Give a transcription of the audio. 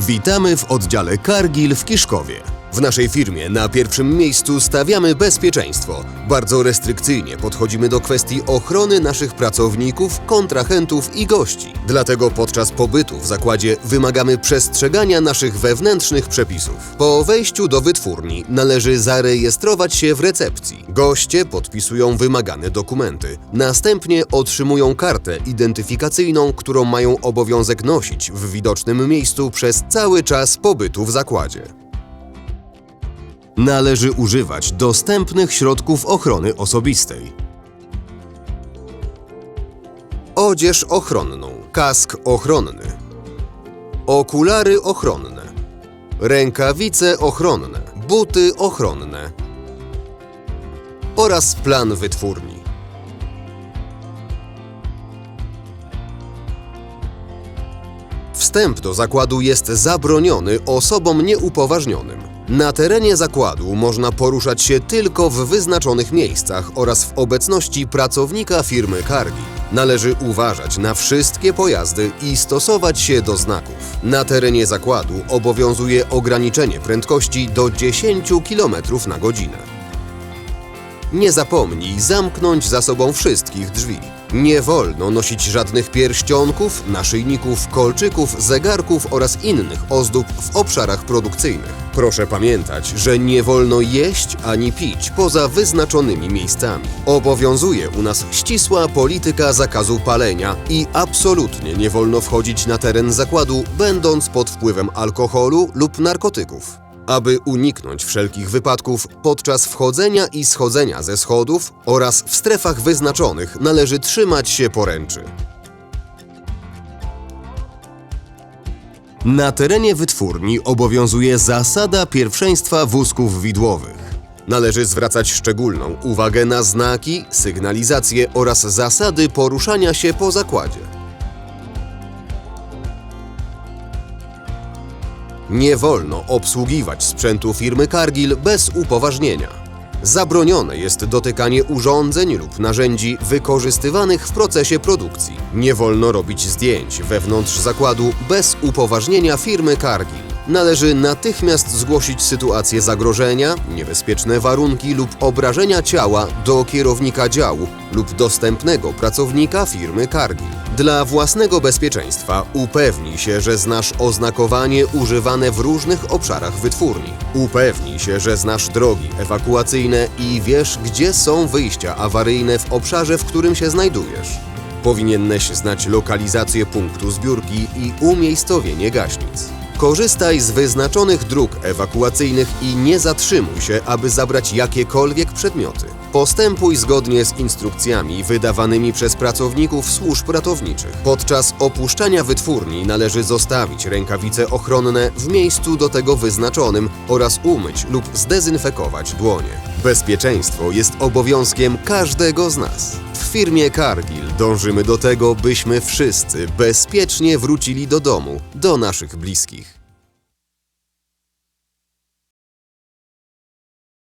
Witamy w oddziale Cargill w Kiszkowie. W naszej firmie na pierwszym miejscu stawiamy bezpieczeństwo. Bardzo restrykcyjnie podchodzimy do kwestii ochrony naszych pracowników, kontrahentów i gości. Dlatego podczas pobytu w zakładzie wymagamy przestrzegania naszych wewnętrznych przepisów. Po wejściu do wytwórni należy zarejestrować się w recepcji. Goście podpisują wymagane dokumenty. Następnie otrzymują kartę identyfikacyjną, którą mają obowiązek nosić w widocznym miejscu przez cały czas pobytu w zakładzie. Należy używać dostępnych środków ochrony osobistej. Odzież ochronną, kask ochronny, okulary ochronne, rękawice ochronne, buty ochronne oraz plan wytwórni. Wstęp do zakładu jest zabroniony osobom nieupoważnionym. Na terenie zakładu można poruszać się tylko w wyznaczonych miejscach oraz w obecności pracownika firmy Cargi. Należy uważać na wszystkie pojazdy i stosować się do znaków. Na terenie zakładu obowiązuje ograniczenie prędkości do 10 km na godzinę. Nie zapomnij zamknąć za sobą wszystkich drzwi. Nie wolno nosić żadnych pierścionków, naszyjników, kolczyków, zegarków oraz innych ozdób w obszarach produkcyjnych. Proszę pamiętać, że nie wolno jeść ani pić poza wyznaczonymi miejscami. Obowiązuje u nas ścisła polityka zakazu palenia i absolutnie nie wolno wchodzić na teren zakładu, będąc pod wpływem alkoholu lub narkotyków. Aby uniknąć wszelkich wypadków, podczas wchodzenia i schodzenia ze schodów oraz w strefach wyznaczonych należy trzymać się poręczy. Na terenie wytwórni obowiązuje zasada pierwszeństwa wózków widłowych. Należy zwracać szczególną uwagę na znaki, sygnalizacje oraz zasady poruszania się po zakładzie. Nie wolno obsługiwać sprzętu firmy Cargill bez upoważnienia. Zabronione jest dotykanie urządzeń lub narzędzi wykorzystywanych w procesie produkcji. Nie wolno robić zdjęć wewnątrz zakładu bez upoważnienia firmy Cargill. Należy natychmiast zgłosić sytuację zagrożenia, niebezpieczne warunki lub obrażenia ciała do kierownika działu lub dostępnego pracownika firmy Cargill. Dla własnego bezpieczeństwa upewnij się, że znasz oznakowanie używane w różnych obszarach wytwórni. Upewnij się, że znasz drogi ewakuacyjne i wiesz, gdzie są wyjścia awaryjne w obszarze, w którym się znajdujesz. Powinieneś znać lokalizację punktu zbiórki i umiejscowienie gaśnic. Korzystaj z wyznaczonych dróg ewakuacyjnych i nie zatrzymuj się, aby zabrać jakiekolwiek przedmioty. Postępuj zgodnie z instrukcjami wydawanymi przez pracowników służb ratowniczych. Podczas opuszczania wytwórni należy zostawić rękawice ochronne w miejscu do tego wyznaczonym oraz umyć lub zdezynfekować dłonie. Bezpieczeństwo jest obowiązkiem każdego z nas. W firmie Cargill dążymy do tego, byśmy wszyscy bezpiecznie wrócili do domu, do naszych bliskich.